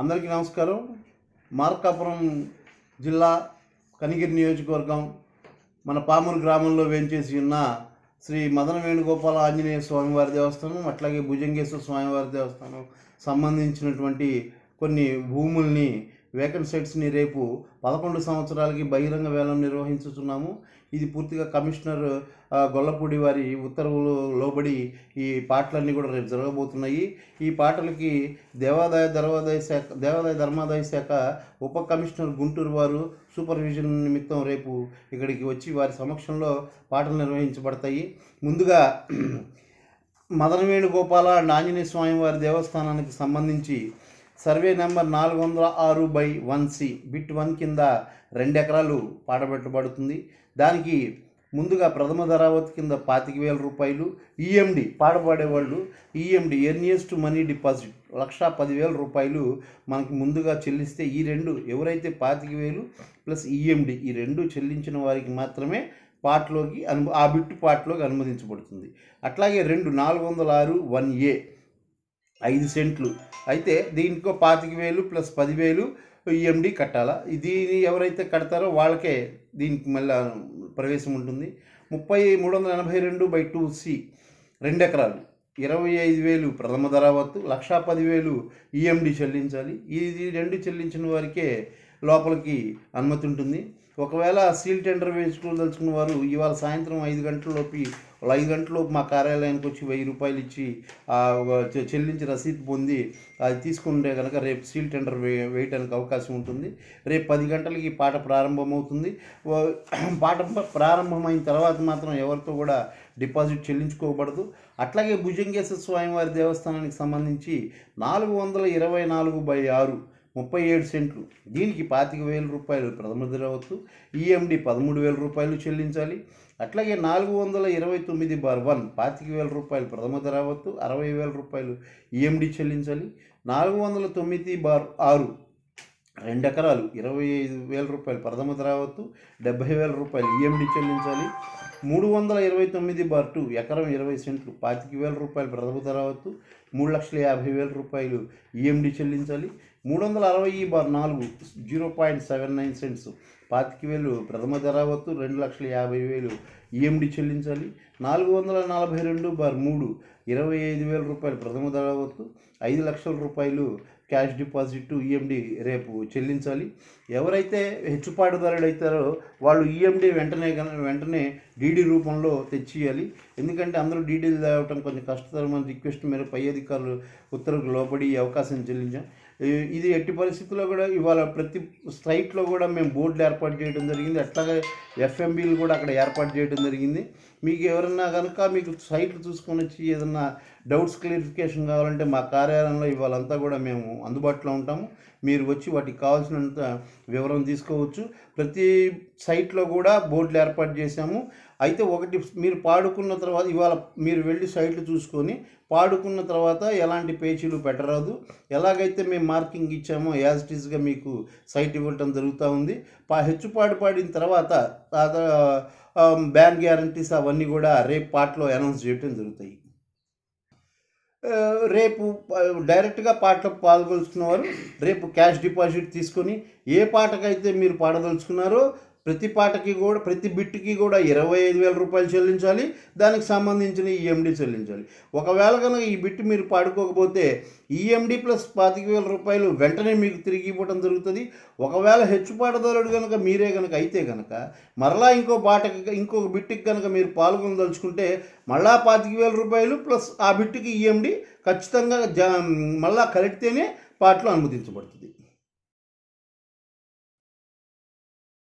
అందరికీ నమస్కారం. మార్కాపురం జిల్లా కనిగిరి నియోజకవర్గం మన పామూరు గ్రామంలో వేంచేసి ఉన్న శ్రీ మదన వేణుగోపాల ఆంజనేయ స్వామివారి దేవస్థానం అట్లాగే భుజంగేశ్వర స్వామివారి దేవస్థానం సంబంధించినటువంటి కొన్ని భూముల్ని వేకెంట్ సైట్స్ని రేపు పదకొండు సంవత్సరాలకి బహిరంగ వేలం నిర్వహించుతున్నాము ఇది పూర్తిగా కమిషనర్ గొల్లపూడి వారి ఉత్తర్వులు లోబడి ఈ పాటలన్నీ కూడా రేపు జరగబోతున్నాయి. ఈ పాటలకి దేవాదాయ ధర్మాదాయ శాఖ దేవాదాయ ధర్మాదాయ శాఖ ఉప కమిషనర్ గుంటూరు వారు సూపర్విజన్ నిమిత్తం రేపు ఇక్కడికి వచ్చి వారి సమక్షంలో పాటలు నిర్వహించబడతాయి. ముందుగా మదన వేణుగోపాల అండ్ ఆంజనేయ స్వామి వారి దేవస్థానానికి సంబంధించి సర్వే నెంబర్ నాలుగు వందల ఆరు by one C bit one కింద రెండు ఎకరాలు పాడబెట్టబడుతుంది. దానికి ముందుగా ప్రథమ ధరావతి కింద పాతిక వేల రూపాయలు ఈఎండి పాడబడేవాళ్ళు ఈఎండి ఎర్నియస్ట్ మనీ డిపాజిట్ లక్ష పదివేల రూపాయలు మనకి ముందుగా చెల్లిస్తే ఈ రెండు ఎవరైతే పాతిక వేలు ప్లస్ ఈఎండి ఈ రెండు చెల్లించిన వారికి మాత్రమే పాటలోకి అను ఆ బిట్టు పాటలోకి అనుమతించబడుతుంది. అట్లాగే రెండు నాలుగు వందల ఆరు వన్ ఏ ఐదు సెంట్లు. అయితే దీనికో పాతిక వేలు ప్లస్ పదివేలు ఈఎండి కట్టాలా? దీని ఎవరైతే కడతారో వాళ్ళకే దీనికి మళ్ళీ ప్రవేశం ఉంటుంది. ముప్పై మూడు వందల ఎనభై రెండు బై టూ సి రెండు ఎకరాలు. ఇరవై ఐదు వేలు ప్రథమ ధరావత్తు లక్షా పదివేలు ఈఎండి చెల్లించాలి. ఇది రెండు చెల్లించిన వారికే లోపలికి అనుమతి ఉంటుంది. ఒకవేళ సీల్ టెండర్ వేసుకోదలుచుకున్న వారు ఇవాళ సాయంత్రం ఐదు గంటలలోపు వాళ్ళు ఐదు గంటలలోపు మా కార్యాలయానికి వచ్చి వెయ్యి రూపాయలు ఇచ్చి చెల్లించి రసీదు పొంది అది తీసుకుంటే కనుక రేపు సీల్ టెండర్ వే వేయడానికి అవకాశం ఉంటుంది. రేపు పది గంటలకి ఈ పాట ప్రారంభమవుతుంది. పాట ప్రారంభమైన తర్వాత మాత్రం ఎవరితో కూడా డిపాజిట్ చెల్లించుకోకూడదు అట్లాగే భుజంగేశ్వర స్వామివారి దేవస్థానానికి సంబంధించి నాలుగు వందల ఇరవై నాలుగు బై ఆరు ముప్పై ఏడు సెంట్లు. దీనికి పాతిక వేల రూపాయలు ప్రథమ ధరవత్తు ఈఎండి పదమూడు వేల రూపాయలు చెల్లించాలి. అట్లాగే నాలుగు వందల ఇరవై తొమ్మిది బార్ వన్ పాతిక వేల రూపాయలు ప్రథమ ధరావత్తు అరవై వేల రూపాయలు ఈఎండి చెల్లించాలి. నాలుగు వందల తొమ్మిది బార్ ఆరు రెండు ఎకరాలు ఇరవై ఐదు వేల రూపాయలు ప్రథమ ధరావత్తు డెబ్బై వేల రూపాయలు ఈఎండి చెల్లించాలి. మూడు వందల ఇరవై తొమ్మిది బార్ టూ ఎకరం ఇరవై సెంట్లు పాతిక వేల రూపాయలు ప్రథమ ధరావత్తు మూడు లక్షల యాభై వేల రూపాయలు ఈఎండి చెల్లించాలి. మూడు వందల అరవై బార్ నాలుగు zero point seven nine cents పాతిక వేలు ప్రథమ ధరావత్తు రెండు లక్షల యాభై వేలు ఈఎండి చెల్లించాలి. నాలుగు వందల నలభై రెండు బార్ మూడు ఇరవై ఐదు వేల రూపాయలు ప్రథమ ధరావత్తు ఐదు లక్షల రూపాయలు క్యాష్ డిపాజిట్ ఈఎండి రేపు చెల్లించాలి. ఎవరైతే హెచ్చుపాటుదారులు అవుతారో వాళ్ళు ఈఎండి వెంటనే వెంటనే డీడీ రూపంలో తెచ్చియాలి ఎందుకంటే అందరూ డీడీలు తేవటం కొంచెం కష్టతరమైన రిక్వెస్ట్ మేర పై అధికారులు ఉత్తర్వులకు లోబడి ఈ అవకాశం చెల్లించాం. ఇది ఎట్టి పరిస్థితుల్లో కూడా ఇవాళ ప్రతి స్ట్రైట్లో కూడా మేము బోర్డులు ఏర్పాటు చేయడం జరిగింది. అట్లాగే ఎఫ్ఎంబీలు కూడా అక్కడ ఏర్పాటు చేయడం జరిగింది. మీకు ఎవరన్నా కనుక మీకు సైట్లు చూసుకొని వచ్చి ఏదన్నా డౌట్స్ క్లియరిఫికేషన్ కావాలంటే మా కార్యాలయంలో ఇవాళంతా కూడా మేము అందుబాటులో ఉంటాము. మీరు వచ్చి వాటికి కావాల్సినంత వివరం తీసుకోవచ్చు. ప్రతి సైట్లో కూడా బోర్డులు ఏర్పాటు చేశాము. అయితే ఒకటి మీరు పాడుకున్న తర్వాత ఇవాళ మీరు వెళ్ళి సైట్లు చూసుకొని పాడుకున్న తర్వాత ఎలాంటి పేజీలు పెట్టరాదు. ఎలాగైతే మేము మార్కింగ్ ఇచ్చామో యాజ్ ఇట్ ఈస్గా మీకు సైట్ ఇవ్వటం జరుగుతూ ఉంది. పా హెచ్చుపాటు పాడిన తర్వాత బ్యాన్ గ్యారంటీస్ అవన్నీ కూడా రేపు పాటలో అనౌన్స్ చేయటం జరుగుతాయి. రేపు డైరెక్ట్గా పాటలో పాల్గొలుచుకున్నవారు రేపు క్యాష్ డిపాజిట్ తీసుకొని ఏ పాటకైతే మీరు పాడదలుచుకున్నారో ప్రతి పాటకి కూడా ప్రతి బిట్కి కూడా ఇరవై ఐదు వేల రూపాయలు చెల్లించాలి దానికి సంబంధించిన ఈఎండి చెల్లించాలి. ఒకవేళ కనుక ఈ బిట్ మీరు పాడుకోకపోతే ఈఎండి ప్లస్ పాతిక వేల రూపాయలు వెంటనే మీకు తిరిగి ఇవ్వడం జరుగుతుంది. ఒకవేళ హెచ్చు పాటదారుడు కనుక మీరే కనుక అయితే కనుక మరలా ఇంకో పాటకి ఇంకొక బిట్కి కనుక మీరు పాల్గొనదలుచుకుంటే మళ్ళా పాతిక వేల రూపాయలు ప్లస్ ఆ బిట్కి ఈఎండి ఖచ్చితంగా జా మళ్ళా కలిపితేనే పాటలు అనుమతించబడుతుంది.